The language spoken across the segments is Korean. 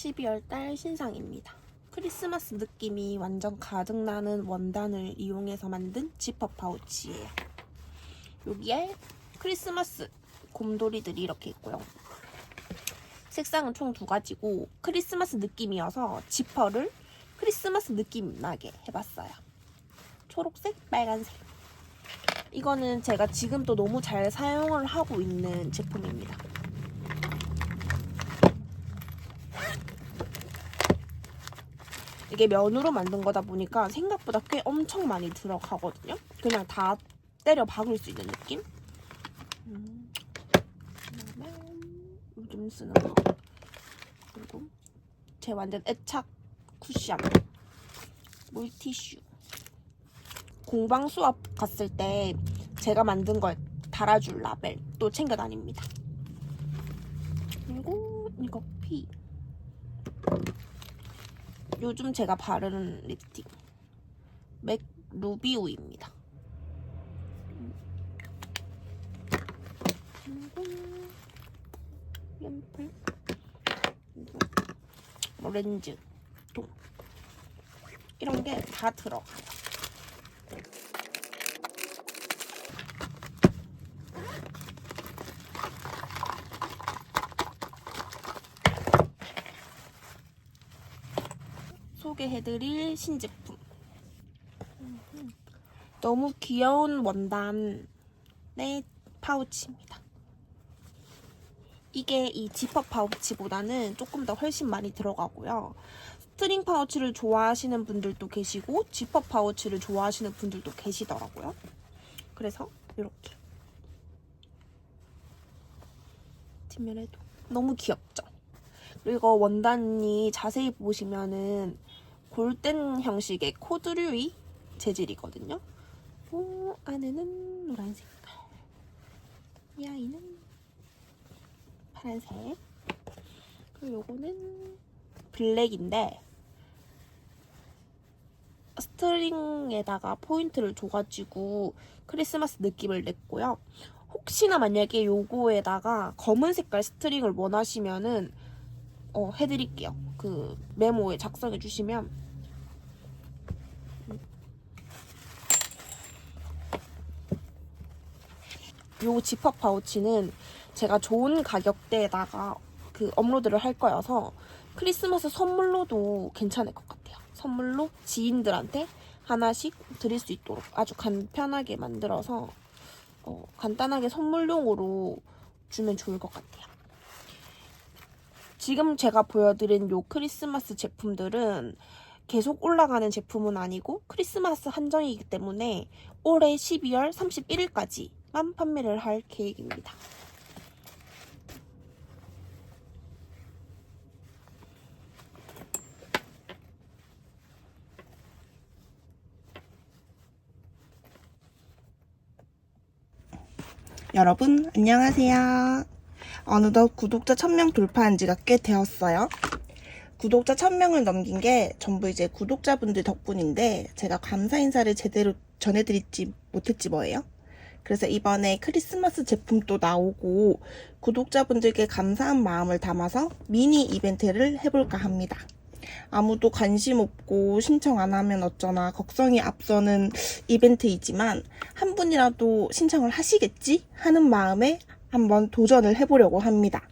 12월 달 신상입니다. 크리스마스 느낌이 완전 가득 나는 원단을 이용해서 만든 지퍼 파우치예요. 여기에 크리스마스 곰돌이들이 이렇게 있고요. 색상은 총 두 가지고 크리스마스 느낌이어서 지퍼를 크리스마스 느낌 나게 해봤어요. 초록색, 빨간색. 이거는 제가 지금 또 너무 잘 사용을 하고 있는 제품입니다. 이게 면으로 만든 거다 보니까 생각보다 꽤 엄청 많이 들어가거든요. 그냥 다 때려 박을 수 있는 느낌? 음, 요즘 쓰는 거 그리고 제 완전 애착 쿠션 물티슈 공방 수업 갔을 때 제가 만든 걸 달아줄 라벨 또 챙겨 다닙니다. 그리고 이거 피 요즘 제가 바르는 립스틱. 맥뭐 렌즈 또 이런 게 다 들어가요. 소개해드릴 신제품. 너무 귀여운 원단의 파우치입니다. 이게 이 지퍼 파우치보다는 조금 더 훨씬 많이 들어가고요. 스트링 파우치를 좋아하시는 분들도 계시고 지퍼 파우치를 좋아하시는 분들도 계시더라고요. 그래서 이렇게 뒷면에도 너무 귀엽죠? 그리고 원단이 자세히 보시면은 골덴 형식의 코드류이 재질이거든요. 오, 안에는 노란 색깔. 이 아이는 파란색. 그리고 요거는 블랙인데 스트링에다가 포인트를 줘가지고 크리스마스 느낌을 냈고요. 혹시나 만약에 요거에다가 검은 색깔 스트링을 원하시면은 어, 해드릴게요. 그 메모에 작성해 주시면 요 지퍼 파우치는 제가 좋은 가격대에다가 그 업로드를 할 거여서 크리스마스 선물로도 괜찮을 것 같아요. 선물로 지인들한테 하나씩 드릴 수 있도록 아주 간편하게 만들어서 어, 간단하게 선물용으로 주면 좋을 것 같아요. 지금 제가 보여드린 요 크리스마스 제품들은 계속 올라가는 제품은 아니고 크리스마스 한정이기 때문에 올해 12월 31일까지만 판매를 할 계획입니다. 여러분, 안녕하세요. 어느덧 구독자 1000명 돌파한 지가 꽤 되었어요. 구독자 1000명을 넘긴 게 전부 이제 구독자분들 덕분인데 제가 감사 인사를 제대로 전해드리지 못했지 뭐예요. 그래서 이번에 크리스마스 제품도 나오고 구독자분들께 감사한 마음을 담아서 미니 이벤트를 해볼까 합니다. 아무도 관심 없고 신청 안 하면 어쩌나 걱정이 앞서는 이벤트이지만 한 분이라도 신청을 하시겠지 하는 마음에 한번 도전을 해보려고 합니다.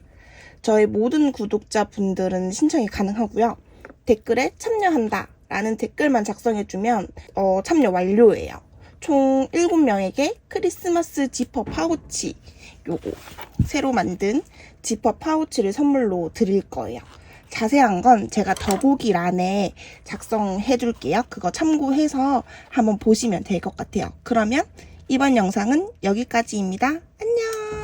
저희 모든 구독자분들은 신청이 가능하고요. 댓글에 참여한다 라는 댓글만 작성해주면 어, 참여 완료예요. 총 7명에게 크리스마스 지퍼 파우치 요거 새로 만든 지퍼 파우치를 선물로 드릴 거예요. 자세한 건 제가 더보기란에 작성해 줄게요. 그거 참고해서 한번 보시면 될 것 같아요. 그러면 이번 영상은 여기까지입니다. 안녕!